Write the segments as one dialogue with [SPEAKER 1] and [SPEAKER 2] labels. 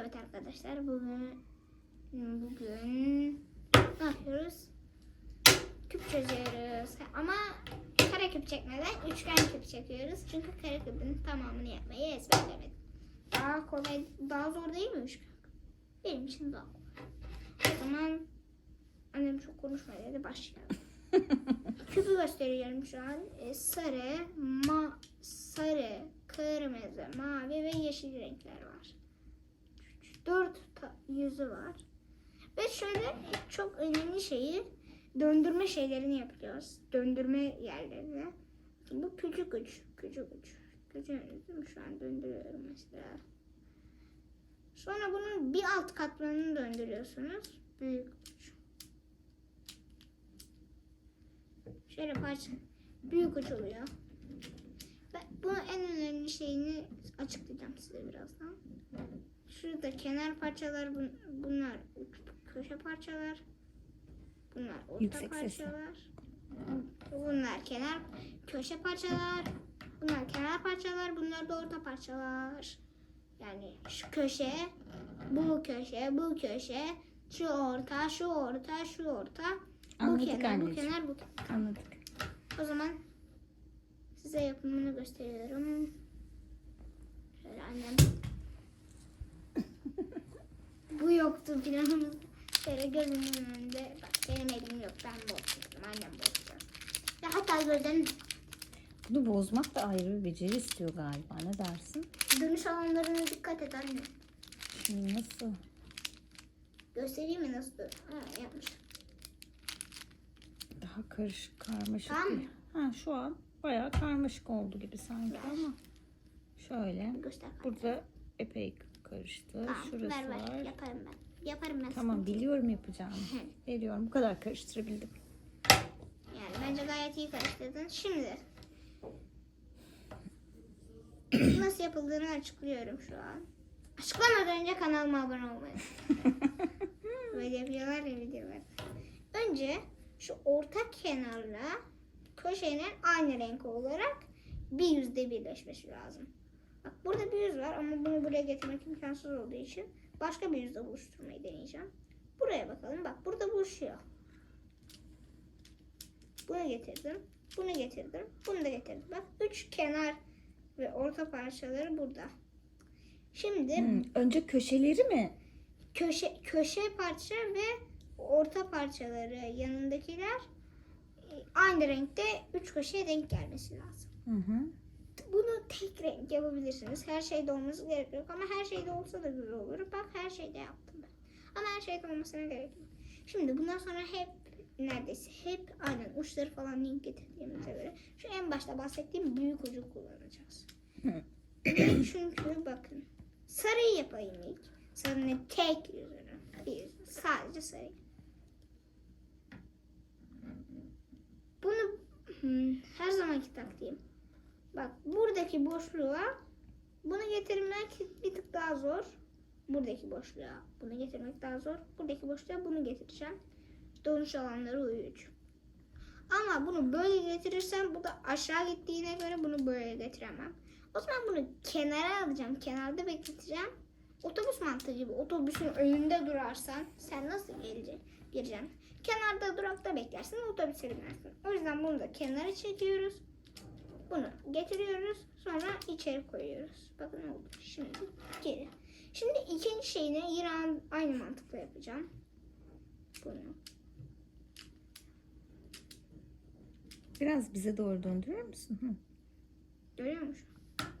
[SPEAKER 1] Evet arkadaşlar bugün bugün ne yapıyoruz? Küp çözüyoruz. Ama kare küp çekmeden üçgen küp çekiyoruz. Çünkü kare küpün tamamını yapmayı ezberlemedim. Daha kolay, daha zor değil mi üçgen? Benim için daha kolay. O zaman annem çok konuşma dedi başlayalım. Küpü gösteriyorum şu an. E, sarı, ma sarı, kırmızı, mavi ve yeşil renkler var. Dört yüzü var. Ve şöyle çok önemli şeyi döndürme şeylerini yapıyoruz. Döndürme yerlerini. Bu küçük uç, küçük uç. Küçük uç. Şu an döndürüyorum mesela. Sonra bunun bir alt katmanını döndürüyorsunuz. Büyük uç. Şöyle parça büyük uç oluyor. Ben bunun en önemli şeyini açıklayacağım size birazdan. Şurada kenar parçalar bun- bunlar köşe parçalar. Bunlar orta
[SPEAKER 2] Yüksek sesle.
[SPEAKER 1] parçalar. Bunlar kenar köşe parçalar. Bunlar kenar parçalar. Bunlar da orta parçalar. Yani şu köşe, bu köşe, bu köşe, şu orta, şu orta, şu orta. Bu
[SPEAKER 2] Anladık
[SPEAKER 1] kenar, bu
[SPEAKER 2] anneciğim.
[SPEAKER 1] kenar, bu kenar.
[SPEAKER 2] Anladık.
[SPEAKER 1] O zaman size yapımını gösteriyorum. Şöyle annem. Bu yoktu planımızda. Şöyle gözümün önünde. Bak benim elim yok. Ben bozdum. Annem bozdu. Ya hatta gözlerim
[SPEAKER 2] Bunu bozmak da ayrı bir beceri istiyor galiba. Ne dersin?
[SPEAKER 1] dönüş alanlarına dikkat et anne.
[SPEAKER 2] Şimdi nasıl?
[SPEAKER 1] Göstereyim mi nasıl? Ha yapmış.
[SPEAKER 2] Daha karışık, karmaşık.
[SPEAKER 1] Tamam mı?
[SPEAKER 2] Ha, şu an bayağı karmaşık oldu gibi sanki
[SPEAKER 1] Ver.
[SPEAKER 2] ama. Şöyle.
[SPEAKER 1] Göster.
[SPEAKER 2] Burada epey karıştı.
[SPEAKER 1] Tamam,
[SPEAKER 2] Şurası
[SPEAKER 1] ver ver.
[SPEAKER 2] var.
[SPEAKER 1] Yaparım ben. Yaparım ben.
[SPEAKER 2] Tamam biliyorum yapacağımı. Veriyorum. Bu kadar karıştırabildim.
[SPEAKER 1] Yani bence gayet iyi karıştırdın. Şimdi nasıl yapıldığını açıklıyorum şu an. Açıklamadan önce kanalıma abone olmayı. Böyle yapıyorlar ya videolar. Önce şu orta kenarla köşenin aynı renk olarak bir yüzde birleşmesi lazım. Bak burada bir yüz var ama bunu buraya getirmek imkansız olduğu için başka bir yüzde buluşturmayı deneyeceğim. Buraya bakalım. Bak burada buluşuyor. Bunu getirdim. Bunu getirdim. Bunu da getirdim. Bak üç kenar ve orta parçaları burada. Şimdi
[SPEAKER 2] Hmm, Önce köşeleri mi?
[SPEAKER 1] köşe köşe parça ve orta parçaları yanındakiler e, aynı renkte üç köşeye denk gelmesi lazım.
[SPEAKER 2] Hı hı.
[SPEAKER 1] Bunu tek renk yapabilirsiniz. Her şeyde olması gerek yok ama her şeyde olsa da güzel olur. Bak her şeyde yaptım ben. Ama her şeyde olmasına gerek yok. Şimdi bundan sonra hep neredeyse hep aynen uçları falan link getirdiğimize göre şu en başta bahsettiğim büyük ucu kullanacağız. Çünkü bakın sarıyı yapayım ilk. Sarının tek yüzünü. Bir. Sadece sarı. Bunu hmm, her zamanki taktiğim. Bak buradaki boşluğa bunu getirmek bir tık daha zor. Buradaki boşluğa bunu getirmek daha zor. Buradaki boşluğa bunu getireceğim. Dönüş alanları uyuyucu. Ama bunu böyle getirirsem bu da aşağı gittiğine göre bunu böyle getiremem. O zaman bunu kenara alacağım. Kenarda bekleteceğim. Otobüs mantığı gibi otobüsün önünde durarsan sen nasıl geleceksin? Gireceksin. Kenarda durakta beklersin otobüse binersin. O yüzden bunu da kenara çekiyoruz. Bunu getiriyoruz. Sonra içeri koyuyoruz. Bakın oldu. Şimdi geri. Şimdi ikinci şeyini yine aynı mantıkla yapacağım. Bunu.
[SPEAKER 2] Biraz bize doğru döndürür müsün? Hı.
[SPEAKER 1] Görüyor musun?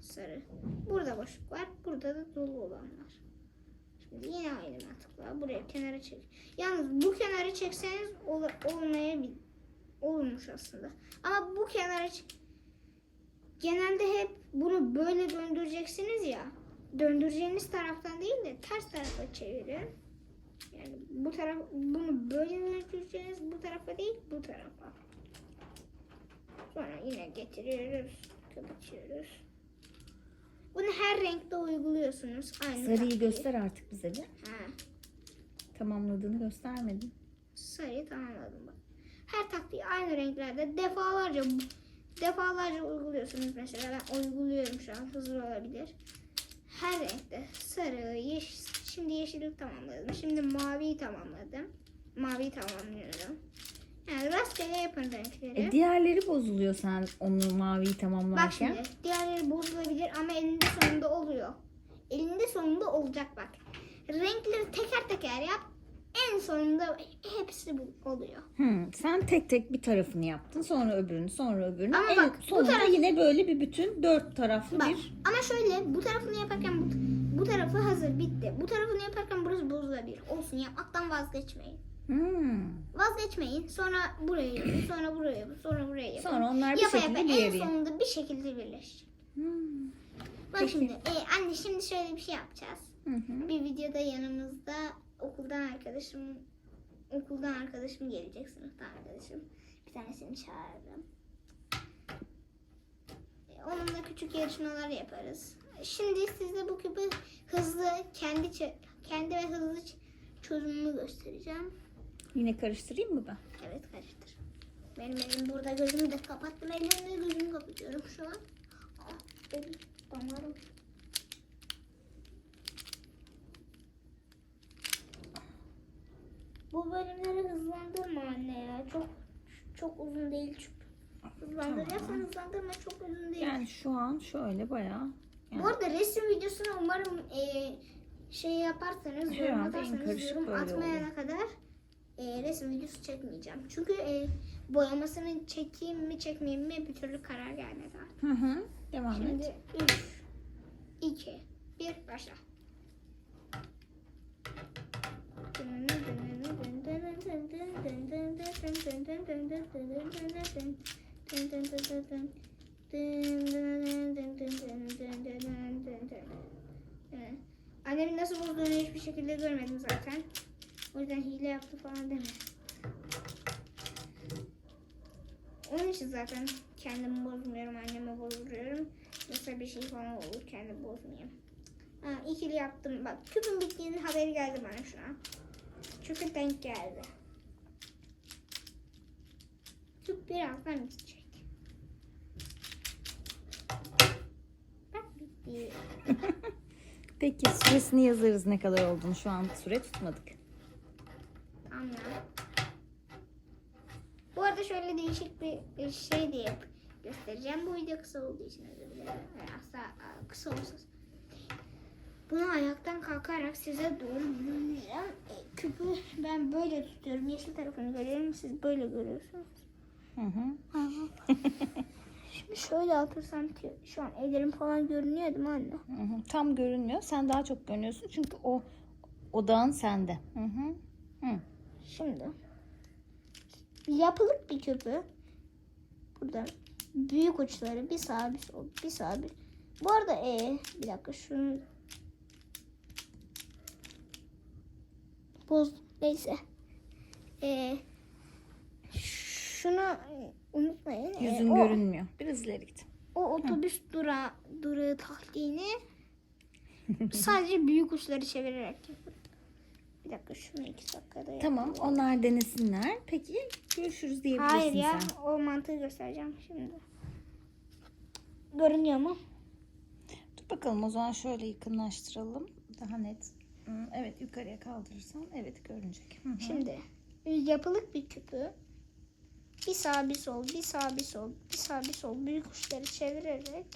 [SPEAKER 1] Sarı. Burada boşluk var. Burada da dolu olan var. Şimdi yine aynı mantıkla buraya kenara çek. Yalnız bu kenarı çekseniz ol, olmayabilir. Olmuş aslında. Ama bu kenara çek. Genelde hep bunu böyle döndüreceksiniz ya. Döndüreceğiniz taraftan değil de ters tarafa çevirin. Yani bu taraf bunu böyle döndüreceğiniz bu tarafa değil bu tarafa. Sonra yine getiriyoruz, kapatıyoruz. Bunu her renkte uyguluyorsunuz. Aynı
[SPEAKER 2] Sarıyı
[SPEAKER 1] taktiği.
[SPEAKER 2] göster artık bize bir.
[SPEAKER 1] Ha,
[SPEAKER 2] Tamamladığını göstermedin.
[SPEAKER 1] sarıyı tamamladım bak. Her taktiği aynı renklerde defalarca defalarca uyguluyorsunuz mesela. Ben uyguluyorum şu an hızlı olabilir. Her renkte sarı, yeşil, Şimdi yeşili tamamladım. Şimdi maviyi tamamladım. Maviyi tamamlıyorum. Yani rastgele yapın renkleri.
[SPEAKER 2] E, diğerleri bozuluyor sen onu maviyi
[SPEAKER 1] Bak
[SPEAKER 2] tamamlarken.
[SPEAKER 1] şimdi diğerleri bozulabilir ama elinde sonunda oluyor. Elinde sonunda olacak bak. Renkleri teker teker yap. En sonunda hepsi bu oluyor.
[SPEAKER 2] Hmm, sen tek tek bir tarafını yaptın sonra öbürünü sonra öbürünü.
[SPEAKER 1] Ama
[SPEAKER 2] en
[SPEAKER 1] bak, bu
[SPEAKER 2] sonunda
[SPEAKER 1] taraf-
[SPEAKER 2] yine böyle bir bütün dört taraflı
[SPEAKER 1] Bak
[SPEAKER 2] bir.
[SPEAKER 1] ama şöyle bu tarafını yaparken bu, bu tarafı hazır bitti. Bu tarafını yaparken burası bozulabilir. Olsun yapmaktan vazgeçmeyin.
[SPEAKER 2] Hmm.
[SPEAKER 1] Vazgeçmeyin. Sonra burayı yapın, sonra burayı yapın, sonra burayı yapın.
[SPEAKER 2] Sonra onlar bir
[SPEAKER 1] Yapa
[SPEAKER 2] şekilde
[SPEAKER 1] yapa
[SPEAKER 2] bir
[SPEAKER 1] en
[SPEAKER 2] yere.
[SPEAKER 1] sonunda bir şekilde birleşecek.
[SPEAKER 2] Hmm.
[SPEAKER 1] Bak
[SPEAKER 2] Peki.
[SPEAKER 1] şimdi e, anne şimdi şöyle bir şey yapacağız.
[SPEAKER 2] Hı hı.
[SPEAKER 1] Bir videoda yanımızda okuldan arkadaşım okuldan arkadaşım gelecek sınıfta arkadaşım. Bir tanesini çağırırım. E, Onunla küçük yarışmalar yaparız. Şimdi size bu küpü hızlı kendi kendi ve hızlı çözümümü göstereceğim.
[SPEAKER 2] Yine karıştırayım mı ben?
[SPEAKER 1] Evet karıştır. Benim elim burada gözümü de kapattım. Elimle gözümü kapatıyorum şu an. Ah, benim damarım. Bu bölümleri hızlandırma anne ya. Çok çok uzun değil çünkü. Hızlandıracaksan
[SPEAKER 2] Tamam.
[SPEAKER 1] hızlandırma çok uzun değil.
[SPEAKER 2] Yani şu an şöyle bayağı. yani-
[SPEAKER 1] Bu arada resim videosunu umarım e, şey yaparsanız, yorum atarsanız, yorum atmayana kadar e, resim videosu çekmeyeceğim. Çünkü e, boyamasını çekeyim mi çekmeyeyim mi bir türlü karar gelmedi.
[SPEAKER 2] Hı hı. Devam et.
[SPEAKER 1] Şimdi 3, 2, 1 başla. Annemin nasıl bozduğunu hiçbir şekilde görmedim zaten. O yüzden hile yaptı falan deme. Onun için zaten kendimi bozmuyorum, annemi bozduruyorum. Mesela bir şey falan olur, kendimi bozmayayım. Ha, ikili yaptım. Bak küpün bittiğinin haberi geldi bana şu an. Çünkü denk geldi. Küp birazdan bitecek. Bak bitti.
[SPEAKER 2] Peki süresini yazarız ne kadar olduğunu. Şu an süre tutmadık.
[SPEAKER 1] Tamam. Bu arada şöyle değişik bir şey de yap göstereceğim. Bu video kısa olduğu için özür dilerim. Asla kısa olsa. Bunu ayaktan kalkarak size doğru yürüyeceğim. E, küpü ben böyle tutuyorum. Yeşil tarafını görüyorum. Siz böyle görüyorsunuz.
[SPEAKER 2] Hı hı.
[SPEAKER 1] Şimdi şöyle atırsam şu an ellerim falan görünüyor değil mi anne?
[SPEAKER 2] Hı hı. Tam görünmüyor. Sen daha çok görünüyorsun çünkü o odağın sende. Hı hı. Hı.
[SPEAKER 1] Şimdi yapılıp bir küpü burada büyük uçları bir sağ bir sol bir sağ bir bu arada e bir dakika şunu boz neyse e, şunu unutmayın E,
[SPEAKER 2] Yüzün
[SPEAKER 1] o,
[SPEAKER 2] görünmüyor. Biraz ileri git.
[SPEAKER 1] o otobüs durağı durağı taktiğini sadece büyük uçları çevirerek yapın. Bir dakika şunu iki dakikada yap.
[SPEAKER 2] Tamam onlar denesinler. Peki görüşürüz diyebilirsin
[SPEAKER 1] Hayır ya
[SPEAKER 2] sen.
[SPEAKER 1] o mantığı göstereceğim şimdi. Görünüyor mu?
[SPEAKER 2] Dur bakalım o zaman şöyle yakınlaştıralım. Daha net. Hı, Evet yukarıya kaldırırsan evet görünecek. Hı hı.
[SPEAKER 1] Şimdi yapılık bir küpü bir sağ bir sol bir sağ bir sol bir sağ bir sol büyük uçları çevirerek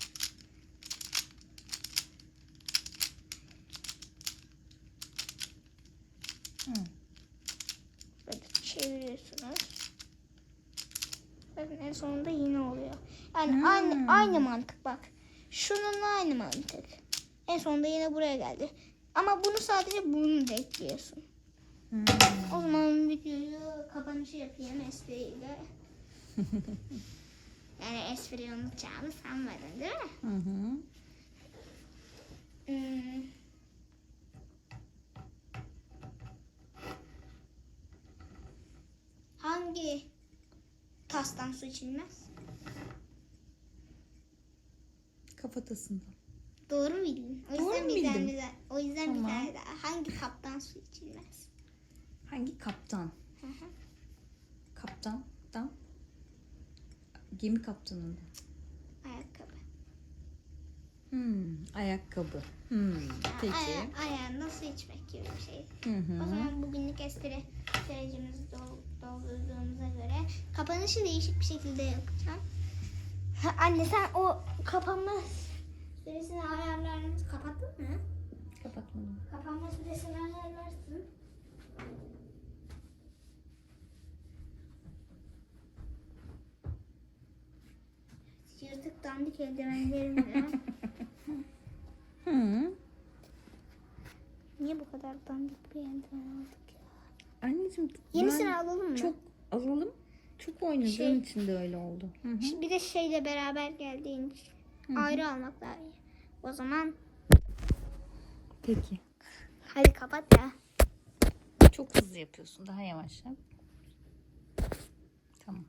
[SPEAKER 2] Hı.
[SPEAKER 1] böyle çeviriyorsunuz. Bakın en sonunda yine oluyor. Yani
[SPEAKER 2] Hmm.
[SPEAKER 1] aynı aynı mantık bak. Şunun aynı mantık. En sonunda yine buraya geldi. Ama bunu sadece bunu da O zaman videoyu kapanışı yapayım espriyle. yani espriyi unutacağımı sanmadın değil mi?
[SPEAKER 2] Hı hı.
[SPEAKER 1] Hmm. Hangi tastan su içilmez?
[SPEAKER 2] Kafatasından.
[SPEAKER 1] Doğru bildin? O
[SPEAKER 2] Doğru
[SPEAKER 1] yüzden
[SPEAKER 2] mu
[SPEAKER 1] bir tane daha. O yüzden
[SPEAKER 2] Tamam.
[SPEAKER 1] bir tane daha. Hangi kaptan su içilmez?
[SPEAKER 2] Hangi kaptan?
[SPEAKER 1] Hı hı.
[SPEAKER 2] Kaptandan? Gemi kaptanından.
[SPEAKER 1] Ayakkabı.
[SPEAKER 2] Hmm, ayakkabı. Hmm, peki.
[SPEAKER 1] Aya, ayağında su içmek gibi bir şey.
[SPEAKER 2] Hı hı.
[SPEAKER 1] O zaman bugünlük espri sürecimizi dol- doldurduğumuza göre kapanışı değişik bir şekilde yapacağım. Anne sen o kapanma süresini ayarlarını kapattın mı?
[SPEAKER 2] Kapatmadım.
[SPEAKER 1] Kapanma süresini ayarlarsın. Yırtık dandik eldivenlerimle.
[SPEAKER 2] Hı.
[SPEAKER 1] Niye bu kadar dandik bir eldiven aldık ya?
[SPEAKER 2] Anneciğim
[SPEAKER 1] Yenisini
[SPEAKER 2] ben
[SPEAKER 1] alalım mı?
[SPEAKER 2] çok alalım. Çok oynadığın
[SPEAKER 1] Şey-
[SPEAKER 2] için de öyle oldu. Hı hı.
[SPEAKER 1] Bir de şeyle beraber geldiğin için ayrı almak daha iyi. O zaman
[SPEAKER 2] Peki.
[SPEAKER 1] hadi kapat ya.
[SPEAKER 2] Çok hızlı yapıyorsun. Daha yavaş yap. Tamam.